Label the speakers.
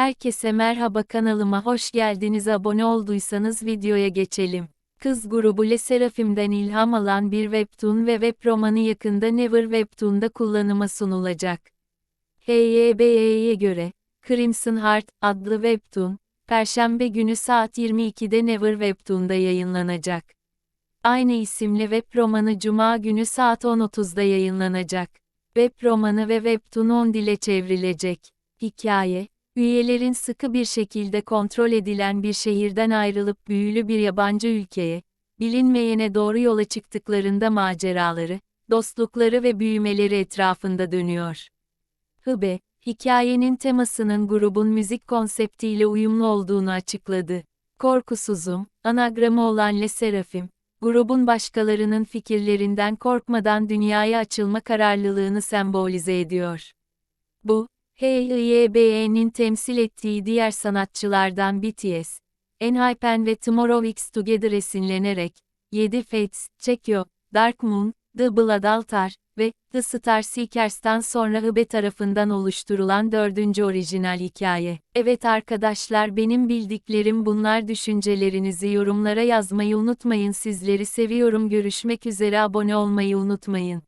Speaker 1: Herkese merhaba kanalıma hoş geldiniz abone olduysanız videoya geçelim. Kız grubu Le Serafim'den ilham alan bir webtoon ve web romanı yakında Never Webtoon'da kullanıma sunulacak. HYBE'ye göre, Crimson Heart adlı webtoon, Perşembe günü saat 22'de Never Webtoon'da yayınlanacak. Aynı isimli web romanı Cuma günü saat 10.30'da yayınlanacak. Web romanı ve webtoon 10 dile çevrilecek. Hikaye, üyelerin sıkı bir şekilde kontrol edilen bir şehirden ayrılıp büyülü bir yabancı ülkeye, bilinmeyene doğru yola çıktıklarında maceraları, dostlukları ve büyümeleri etrafında dönüyor. Hıbe, hikayenin temasının grubun müzik konseptiyle uyumlu olduğunu açıkladı. Korkusuzum, anagramı olan Le Serafim, grubun başkalarının fikirlerinden korkmadan dünyaya açılma kararlılığını sembolize ediyor. Bu, HYBE'nin temsil ettiği diğer sanatçılardan BTS, Enhypen ve Tomorrow X Together esinlenerek, 7 Fates, Checkyo, Dark Moon, The Blood Altar ve The Star Seekers'tan sonra Hıbe tarafından oluşturulan dördüncü orijinal hikaye. Evet arkadaşlar benim bildiklerim bunlar düşüncelerinizi yorumlara yazmayı unutmayın sizleri seviyorum görüşmek üzere abone olmayı unutmayın.